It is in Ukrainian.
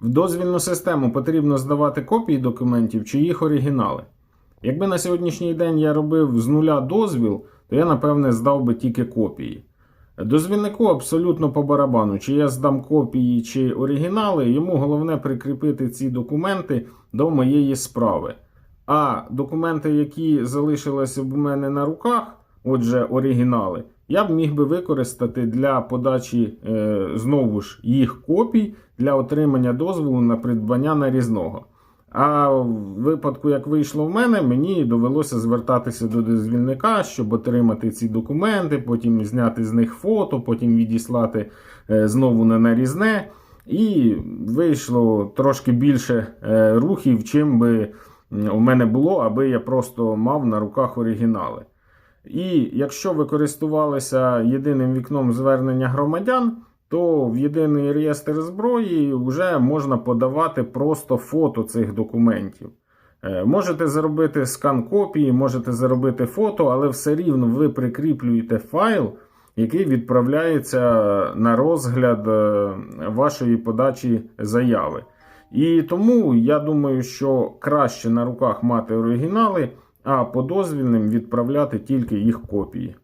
В дозвільну систему потрібно здавати копії документів чи їх оригінали. Якби на сьогоднішній день я робив з нуля дозвіл, то я напевне здав би тільки копії. Дозвільнику абсолютно по барабану, чи я здам копії чи оригінали, йому головне прикріпити ці документи до моєї справи. А документи, які залишилися в мене на руках, отже, оригінали, я б міг би використати для подачі е, знову ж їх копій для отримання дозволу на придбання нарізного. А в випадку, як вийшло в мене, мені довелося звертатися до дозвільника, щоб отримати ці документи, потім зняти з них фото, потім відіслати е, знову на нарізне. І вийшло трошки більше е, рухів, чим би у мене було, аби я просто мав на руках оригінали. І якщо ви користувалися єдиним вікном звернення громадян, то в єдиний реєстр зброї вже можна подавати просто фото цих документів. Е, Можете зробити скан копії, можете зробити фото, але все рівно ви прикріплюєте файл, який відправляється на розгляд е, вашої подачі заяви. І тому я думаю, що краще на руках мати оригінали, а по дозвільним відправляти тільки їх копії.